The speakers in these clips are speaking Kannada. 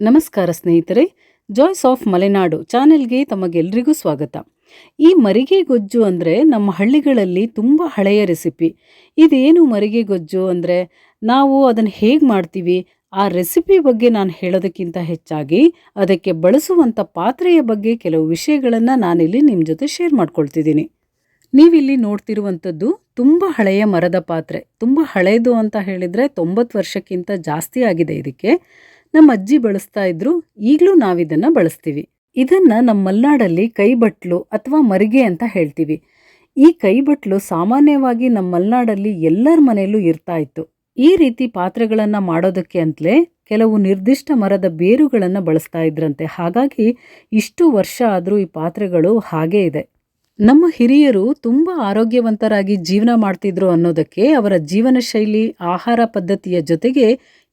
ನಮಸ್ಕಾರ ಸ್ನೇಹಿತರೆ ಜಾಯ್ಸ್ ಆಫ್ ಮಲೆನಾಡು ಚಾನೆಲ್ಗೆ ತಮಗೆಲ್ರಿಗೂ ಸ್ವಾಗತ. ಈ ಮರಿಗೆ ಗೊಜ್ಜು ಅಂದರೆ ನಮ್ಮ ಹಳ್ಳಿಗಳಲ್ಲಿ ತುಂಬ ಹಳೆಯ ರೆಸಿಪಿ. ಇದೇನು ಮರಿಗೆ ಗೊಜ್ಜು ಅಂದರೆ, ನಾವು ಅದನ್ನು ಹೇಗೆ ಮಾಡ್ತೀವಿ, ಆ ರೆಸಿಪಿ ಬಗ್ಗೆ ನಾನು ಹೇಳೋದಕ್ಕಿಂತ ಹೆಚ್ಚಾಗಿ ಅದಕ್ಕೆ ಬಳಸುವಂಥ ಪಾತ್ರೆಯ ಬಗ್ಗೆ ಕೆಲವು ವಿಷಯಗಳನ್ನು ನಾನಿಲ್ಲಿ ನಿಮ್ಮ ಜೊತೆ ಶೇರ್ ಮಾಡ್ಕೊಳ್ತಿದ್ದೀನಿ. ನೀವಿಲ್ಲಿ ನೋಡ್ತಿರುವಂಥದ್ದು ತುಂಬ ಹಳೆಯ ಮರದ ಪಾತ್ರೆ. ತುಂಬ ಹಳೆಯದು ಅಂತ ಹೇಳಿದರೆ ತೊಂಬತ್ತು ವರ್ಷಕ್ಕಿಂತ ಜಾಸ್ತಿ ಆಗಿದೆ ಇದಕ್ಕೆ. ನಮ್ಮ ಅಜ್ಜಿ ಬಳಸ್ತಾ ಇದ್ರು, ಈಗಲೂ ನಾವಿದನ್ನು ಬಳಸ್ತೀವಿ. ಇದನ್ನ ನಮ್ಮ ಮಲ್ನಾಡಲ್ಲಿ ಕೈಬಟ್ಲು ಅಥವಾ ಮರಿಗೆ ಅಂತ ಹೇಳ್ತೀವಿ. ಈ ಕೈಬಟ್ಲು ಸಾಮಾನ್ಯವಾಗಿ ನಮ್ಮ ಮಲ್ನಾಡಲ್ಲಿ ಎಲ್ಲರ ಮನೆಯಲ್ಲೂ ಇರ್ತಾ ಇತ್ತು. ಈ ರೀತಿ ಪಾತ್ರೆಗಳನ್ನು ಮಾಡೋದಕ್ಕೆ ಅಂತಲೇ ಕೆಲವು ನಿರ್ದಿಷ್ಟ ಮರದ ಬೇರುಗಳನ್ನು ಬಳಸ್ತಾ ಇದ್ರಂತೆ. ಹಾಗಾಗಿ ಇಷ್ಟು ವರ್ಷ ಆದರೂ ಈ ಪಾತ್ರೆಗಳು ಹಾಗೇ ಇದೆ. ನಮ್ಮ ಹಿರಿಯರು ತುಂಬ ಆರೋಗ್ಯವಂತರಾಗಿ ಜೀವನ ಮಾಡ್ತಿದ್ರು ಅನ್ನೋದಕ್ಕೆ ಅವರ ಜೀವನ ಶೈಲಿ ಆಹಾರ ಪದ್ಧತಿಯ ಜೊತೆಗೆ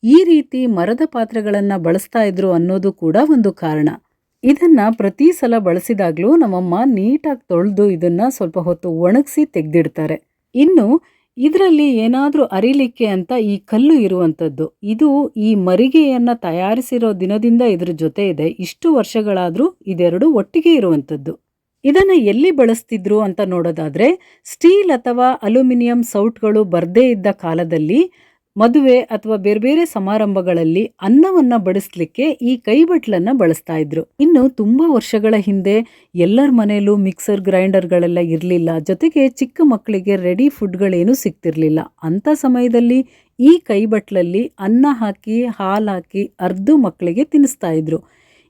ಈ ರೀತಿ ಮರದ ಪಾತ್ರೆಗಳನ್ನು ಬಳಸ್ತಾ ಇದ್ರು ಅನ್ನೋದು ಕೂಡ ಒಂದು ಕಾರಣ. ಇದನ್ನ ಪ್ರತಿ ಸಲ ಬಳಸಿದಾಗಲೂ ನಮ್ಮಮ್ಮ ನೀಟಾಗಿ ತೊಳೆದು ಇದನ್ನ ಸ್ವಲ್ಪ ಹೊತ್ತು ಒಣಗಿಸಿ ತೆಗೆದಿಡ್ತಾರೆ. ಇನ್ನು ಇದರಲ್ಲಿ ಏನಾದರೂ ಅರಿಲಿಕ್ಕೆ ಅಂತ ಈ ಕಲ್ಲು ಇರುವಂಥದ್ದು ಇದು ಈ ಮರಿಗೆಯನ್ನು ತಯಾರಿಸಿರೋ ದಿನದಿಂದ ಇದ್ರ ಜೊತೆ ಇದೆ, ಇಷ್ಟು ವರ್ಷಗಳಾದರೂ ಇದೆರಡು ಒಟ್ಟಿಗೆ ಇರುವಂಥದ್ದು ಇದನ್ನ ಎಲ್ಲಿ ಬಳಸ್ತಿದ್ರು ಅಂತ ನೋಡೋದಾದ್ರೆ, ಸ್ಟೀಲ್ ಅಥವಾ ಅಲ್ಯೂಮಿನಿಯಂ ಸೌಟ್ಗಳು ಬರದೇ ಇದ್ದ ಕಾಲದಲ್ಲಿ ಮದುವೆ ಅಥವಾ ಬೇರೆ ಬೇರೆ ಸಮಾರಂಭಗಳಲ್ಲಿ ಅನ್ನವನ್ನ ಬಡಿಸ್ಲಿಕ್ಕೆ ಈ ಕೈಬಟ್ಲನ್ನ ಬಳಸ್ತಾ ಇದ್ರು. ಇನ್ನು ತುಂಬಾ ವರ್ಷಗಳ ಹಿಂದೆ ಎಲ್ಲರ ಮನೆಯಲ್ಲೂ ಮಿಕ್ಸರ್ ಗ್ರೈಂಡರ್ಗಳೆಲ್ಲ ಇರಲಿಲ್ಲ. ಜೊತೆಗೆ ಚಿಕ್ಕ ಮಕ್ಕಳಿಗೆ ರೆಡಿ ಫುಡ್ಗಳೇನು ಸಿಗ್ತಿರ್ಲಿಲ್ಲ. ಅಂತ ಸಮಯದಲ್ಲಿ ಈ ಕೈಬಟ್ಲಲ್ಲಿ ಅನ್ನ ಹಾಕಿ, ಹಾಲು ಹಾಕಿ ಅರ್ದು ಮಕ್ಕಳಿಗೆ ತಿನ್ನಿಸ್ತಾ ಇದ್ರು.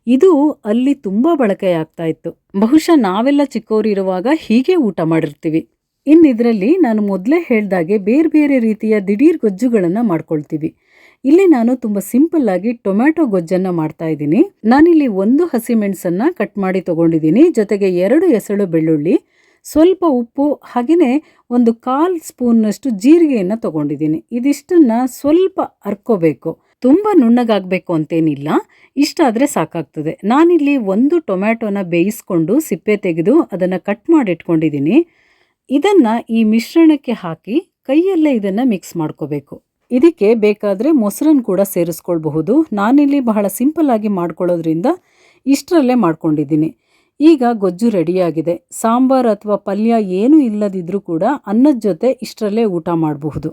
ಇದು ಅಲ್ಲಿ ತುಂಬಾ ಬಳಕೆಯಾಗ್ತಾ ಇತ್ತು. ಬಹುಶಃ ನಾವೆಲ್ಲ ಚಿಕ್ಕವರಿರುವಾಗ ಹೀಗೆ ಊಟ ಮಾಡಿರ್ತೀವಿ. ಇನ್ನು ಇದರಲ್ಲಿ ನಾನು ಮೊದಲೇ ಹೇಳ್ದಾಗೆ ಬೇರೆ ಬೇರೆ ರೀತಿಯ ದಿಢೀರ್ ಗೊಜ್ಜುಗಳನ್ನು ಮಾಡ್ಕೊಳ್ತೀವಿ. ಇಲ್ಲಿ ನಾನು ತುಂಬ ಸಿಂಪಲ್ ಆಗಿ ಟೊಮ್ಯಾಟೊ ಗೊಜ್ಜನ್ನು ಮಾಡ್ತಾ ಇದ್ದೀನಿ. ನಾನಿಲ್ಲಿ ಒಂದು ಹಸಿಮೆಣಸನ್ನು ಕಟ್ ಮಾಡಿ ತೊಗೊಂಡಿದ್ದೀನಿ. ಜೊತೆಗೆ ಎರಡು ಎಸಳು ಬೆಳ್ಳುಳ್ಳಿ, ಸ್ವಲ್ಪ ಉಪ್ಪು ಹಾಗೆಯೇ ಒಂದು ಕಾಲ್ ಸ್ಪೂನ್ನಷ್ಟು ಜೀರಿಗೆಯನ್ನು ತಗೊಂಡಿದ್ದೀನಿ. ಇದಿಷ್ಟನ್ನ ಸ್ವಲ್ಪ ಅರ್ಕೋಬೇಕು. ತುಂಬ ನುಣ್ಣಗಾಗಬೇಕು ಅಂತೇನಿಲ್ಲ. ಇಷ್ಟಾದರೆ ಸಾಕಾಗ್ತದೆ. ನಾನಿಲ್ಲಿ ಒಂದು ಟೊಮ್ಯಾಟೊನ ಬೇಯಿಸ್ಕೊಂಡು ಸಿಪ್ಪೆ ತೆಗೆದು ಅದನ್ನು ಕಟ್ ಮಾಡಿ ಇಟ್ಕೊಂಡಿದ್ದೀನಿ ಇದನ್ನ ಈ ಮಿಶ್ರಣಕ್ಕೆ ಹಾಕಿ ಕೈಯಲ್ಲೇ ಇದನ್ನ ಮಿಕ್ಸ್ ಮಾಡ್ಕೋಬೇಕು. ಇದಕ್ಕೆ ಬೇಕಾದರೆ ಮೊಸರನ್ನು ಕೂಡ ಸೇರಿಸ್ಕೊಳ್ಬಹುದು. ನಾನಿಲ್ಲಿ ಬಹಳ ಸಿಂಪಲ್ ಆಗಿ ಮಾಡ್ಕೊಳ್ಳೋದ್ರಿಂದ ಇಷ್ಟರಲ್ಲೇ ಮಾಡ್ಕೊಂಡಿದ್ದೀನಿ. ಈಗ ಗೊಜ್ಜು ರೆಡಿಯಾಗಿದೆ ಸಾಂಬಾರ್ ಅಥವಾ ಪಲ್ಯ ಏನೂ ಇಲ್ಲದಿದ್ದರೂ ಕೂಡ ಅನ್ನದ ಜೊತೆ ಇಷ್ಟರಲ್ಲೇ ಊಟ ಮಾಡಬಹುದು.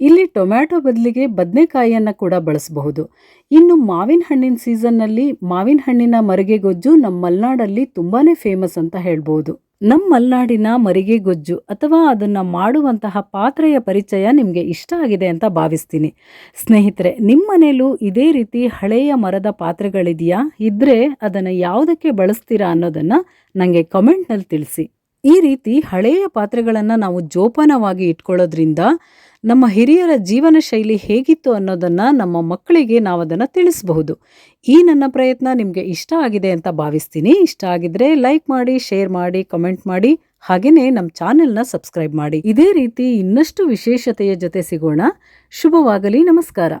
ಇಲ್ಲಿ ಟೊಮ್ಯಾಟೊ ಬದಲಿಗೆ ಬದನೆಕಾಯಿಯನ್ನು ಕೂಡ ಬಳಸಬಹುದು. ಇನ್ನು ಮಾವಿನ ಹಣ್ಣಿನ ಸೀಸನ್ನಲ್ಲಿ ಮಾವಿನ ಹಣ್ಣಿನ ಮರಿಗೆ ಗೊಜ್ಜು ನಮ್ಮ ಮಲೆನಾಡಲ್ಲಿ ತುಂಬಾ ಫೇಮಸ್ ಅಂತ ಹೇಳ್ಬೋದು. ನಮ್ಮ ಮಲೆನಾಡಿನ ಮರಿಗೆ ಗೊಜ್ಜು ಅಥವಾ ಅದನ್ನು ಮಾಡುವಂತಹ ಪಾತ್ರೆಯ ಪರಿಚಯ ನಿಮಗೆ ಇಷ್ಟ ಆಗಿದೆ ಅಂತ ಭಾವಿಸ್ತೀನಿ. ಸ್ನೇಹಿತರೆ ನಿಮ್ಮ ಮನೇಲೂ ಇದೇ ರೀತಿ ಹಳೆಯ ಮರದ ಪಾತ್ರೆಗಳಿದೆಯಾ? ಇದ್ದರೆ ಅದನ್ನು ಯಾವುದಕ್ಕೆ ಬಳಸ್ತೀರಾ ಅನ್ನೋದನ್ನು ನನಗೆ ಕಮೆಂಟ್ನಲ್ಲಿ ತಿಳಿಸಿ. ಈ ರೀತಿ ಹಳೆಯ ಪಾತ್ರೆಗಳನ್ನು ನಾವು ಜೋಪಾನವಾಗಿ ಇಟ್ಕೊಳ್ಳೋದ್ರಿಂದ ನಮ್ಮ ಹಿರಿಯರ ಜೀವನ ಶೈಲಿ ಹೇಗಿತ್ತು ಅನ್ನೋದನ್ನು ನಮ್ಮ ಮಕ್ಕಳಿಗೆ ನಾವು ಅದನ್ನು ತಿಳಿಸಬಹುದು. ಈ ನನ್ನ ಪ್ರಯತ್ನ ನಿಮಗೆ ಇಷ್ಟ ಆಗಿದೆ ಅಂತ ಭಾವಿಸ್ತೀನಿ. ಇಷ್ಟ ಆಗಿದ್ರೆ ಲೈಕ್ ಮಾಡಿ, ಶೇರ್ ಮಾಡಿ, ಕಮೆಂಟ್ ಮಾಡಿ ಹಾಗೆಯೇ ನಮ್ಮ ಚಾನೆಲ್ನ ಸಬ್ಸ್ಕ್ರೈಬ್ ಮಾಡಿ. ಇದೇ ರೀತಿ ಇನ್ನಷ್ಟು ವಿಶೇಷತೆಯ ಜೊತೆ ಸಿಗೋಣ. ಶುಭವಾಗಲಿ, ನಮಸ್ಕಾರ.